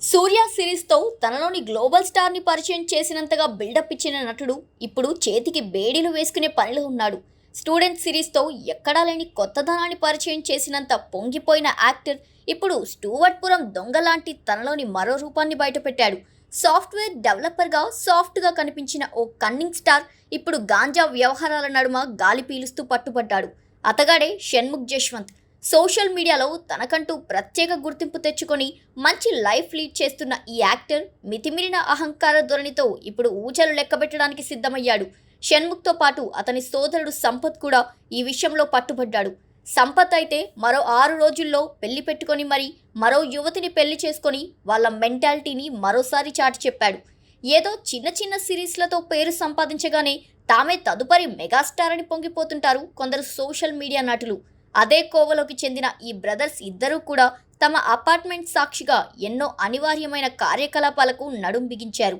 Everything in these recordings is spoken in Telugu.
సూర్య సిరీస్తో తనలోని గ్లోబల్ స్టార్ని పరిచయం చేసినంతగా బిల్డప్ ఇచ్చిన నటుడు ఇప్పుడు చేతికి బేడీలు వేసుకునే పనిలో ఉన్నాడు. స్టూడెంట్ సిరీస్తో ఎక్కడా లేని కొత్తదనాన్ని పరిచయం చేసినంత పొంగిపోయిన యాక్టర్ ఇప్పుడు స్టూవర్ట్పురం దొంగ లాంటి తనలోని మరో రూపాన్ని బయటపెట్టాడు. సాఫ్ట్వేర్ డెవలపర్గా సాఫ్ట్గా కనిపించిన ఓ కన్నింగ్ స్టార్ ఇప్పుడు గాంజా వ్యవహారాల నడుమ గాలి పీలుస్తూ పట్టుబడ్డాడు. అతగాడే షణ్ముఖ్ జశ్వంత్. సోషల్ మీడియాలో తనకంటూ ప్రత్యేక గుర్తింపు తెచ్చుకొని మంచి లైఫ్ లీడ్ చేస్తున్న ఈ యాక్టర్ మితిమిరిన అహంకార ధోరణితో ఇప్పుడు ఊచలు లెక్కబెట్టడానికి సిద్ధమయ్యాడు. షణ్ముఖ్తో పాటు అతని సోదరుడు సంపత్ కూడా ఈ విషయంలో పట్టుబడ్డాడు. సంపత్ అయితే మరో ఆరు రోజుల్లో పెళ్ళి పెట్టుకొని మరి మరో యువతిని పెళ్ళి చేసుకొని వాళ్ళ మెంటాలిటీని మరోసారి చాటి చెప్పాడు. ఏదో చిన్న చిన్న సిరీస్లతో పేరు సంపాదించగానే తామే తదుపరి మెగాస్టార్ అని పొంగిపోతుంటారు కొందరు సోషల్ మీడియా నటులు. అదే కోవలోకి చెందిన ఈ బ్రదర్స్ ఇద్దరూ కూడా తమ అపార్ట్మెంట్ సాక్షిగా ఎన్నో అనివార్యమైన కార్యకలాపాలకు నడుం బిగించారు.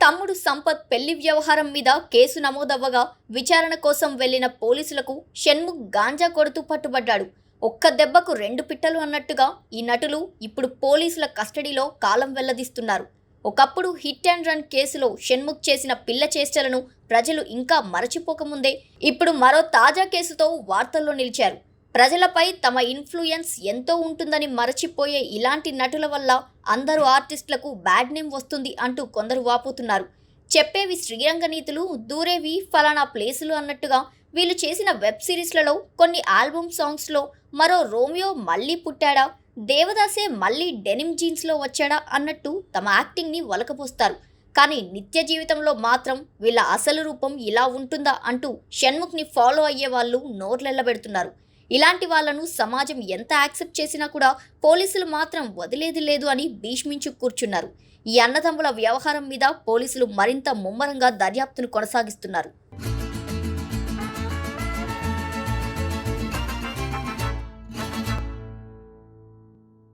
తమ్ముడు సంపత్ పెళ్ళి వ్యవహారం మీద కేసు నమోదవ్వగా విచారణ కోసం వెళ్ళిన పోలీసులకు షణ్ముఖ్ గాంజా కొడుతూ పట్టుబడ్డాడు. ఒక్క దెబ్బకు రెండు పిట్టలు అన్నట్టుగా ఈ నటులు ఇప్పుడు పోలీసుల కస్టడీలో కాలం వెల్లదీస్తున్నారు. ఒకప్పుడు హిట్ అండ్ రన్ కేసులో షణ్ముఖ్ చేసిన పిల్ల చేష్టలను ప్రజలు ఇంకా మరచిపోకముందే ఇప్పుడు మరో తాజా కేసుతో వార్తల్లో నిలిచారు. ప్రజలపై తమ ఇన్ఫ్లుయెన్స్ ఎంతో ఉంటుందని మరచిపోయే ఇలాంటి నటుల వల్ల అందరూ ఆర్టిస్టులకు బ్యాడ్ నేమ్ వస్తుంది అంటూ కొందరు వాపోతున్నారు. చెప్పేవి శ్రీరంగ నీతులు దూరేవి ఫలానా ప్లేసులు అన్నట్టుగా వీళ్ళు చేసిన వెబ్ సిరీస్లలో కొన్ని ఆల్బమ్ సాంగ్స్లో మరో రోమియో మళ్ళీ పుట్టాడా దేవదాసే మళ్ళీ డెనిమ్ జీన్స్లో వచ్చాడా అన్నట్టు తమ యాక్టింగ్ని వలకపోస్తారు. కానీ నిత్య జీవితంలో మాత్రం వీళ్ళ అసలు రూపం ఇలా ఉంటుందా అంటూ షణ్ముఖ్ని ఫాలో అయ్యే వాళ్ళు నోర్లెల్లబెడుతున్నారు ఇలాంటి వాళ్ళను సమాజం ఎంత యాక్సెప్ట్ చేసినా కూడా పోలీసులు మాత్రం వదిలేది లేదు అని భీష్మించు కూర్చున్నారు. ఈ అన్నదమ్ముల వ్యవహారం మీద పోలీసులు మరింత ముమ్మరంగా దర్యాప్తును కొనసాగిస్తున్నారు.